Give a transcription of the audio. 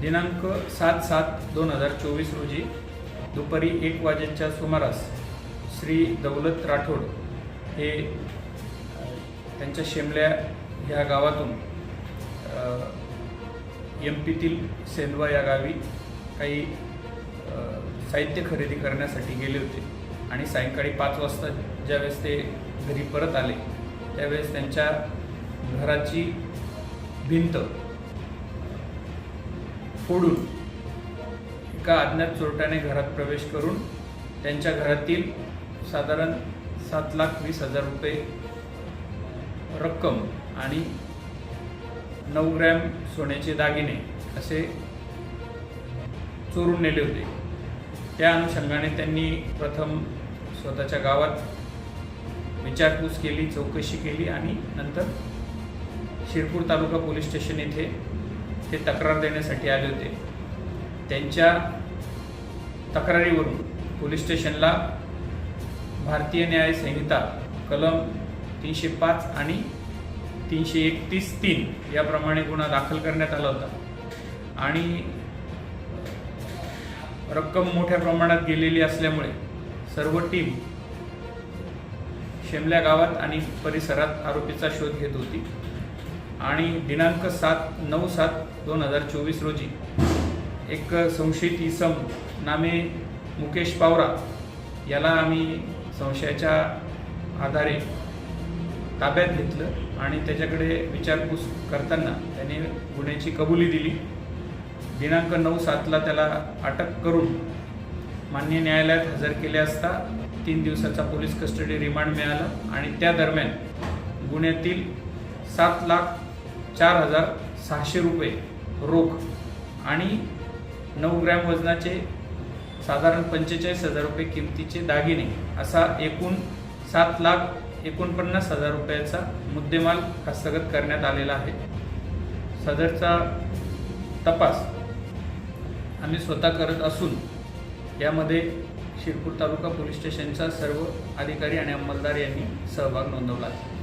दिनांक सात सात दोन हजार चोवीस रोजी दुपारी एक वाजेच्या सुमारास श्री दौलत राठोड हे त्यांच्या शेमल्या ह्या गावातून एम पीतील सेंदवा या गावी काही साहित्य खरेदी करण्यासाठी गेले होते. आणि सायंकाळी पाच वाजता ज्यावेळेस ते घरी परत आले त्यावेळेस त्यांच्या घराची भिंत फोडून एका अज्ञात चोरट्याने घरात प्रवेश करून त्यांच्या घरातील साधारण सात लाख वीस हजार रुपये रक्कम आणि नऊ ग्रॅम सोन्याचे दागिने असे चोरून नेले होते. त्या अनुषंगाने त्यांनी प्रथम स्वतःच्या गावात विचारपूस केली चौकशी केली आणि नंतर शिरपूर तालुका पोलीस स्टेशन येथे ते तक्रार देण्यासाठी आले होते. त्यांच्या तक्रारीवरून पोलीस स्टेशनला भारतीय न्याय संहिता कलम तीनशे पाच आणि तीनशे एकतीस तीन याप्रमाणे गुन्हा दाखल करण्यात आला होता. आणि रक्कम मोठ्या प्रमाणात गेलेली असल्यामुळे सर्व टीम शेमल्या गावात आणि परिसरात आरोपीचा शोध घेत होती. आणि दिनांक सात नऊ सात दोन हजार चोवीस रोजी एक संशयित इसम नामे मुकेश पावरा याला आम्ही संशयाच्या आधारे ताब्यात घेतलं आणि त्याच्याकडे विचारपूस करताना त्याने गुन्ह्याची कबुली दिली. दिनांक नऊ सातला त्याला अटक करून मान्य न्यायालयात हजर केले असता तीन दिवसाचा पोलीस कस्टडी रिमांड मिळाला आणि त्या दरम्यान गुन्ह्यातील सात लाख चार हजार सहाशे रुपये रोख आणि नऊ ग्रॅम वजनाचे साधारण पंचेचाळीस हजार रुपये किमतीचे दागिने असा एकूण सात लाख एकोणपन्नास हजार रुपयाचा मुद्देमाल हस्तगत करण्यात आलेला आहे. सदरचा तपास आम्ही स्वतः करत असून यामध्ये शिरपूर तालुका पोलीस स्टेशनचा सर्व अधिकारी आणि अंमलदार यांनी सहभाग नोंदवला आहे.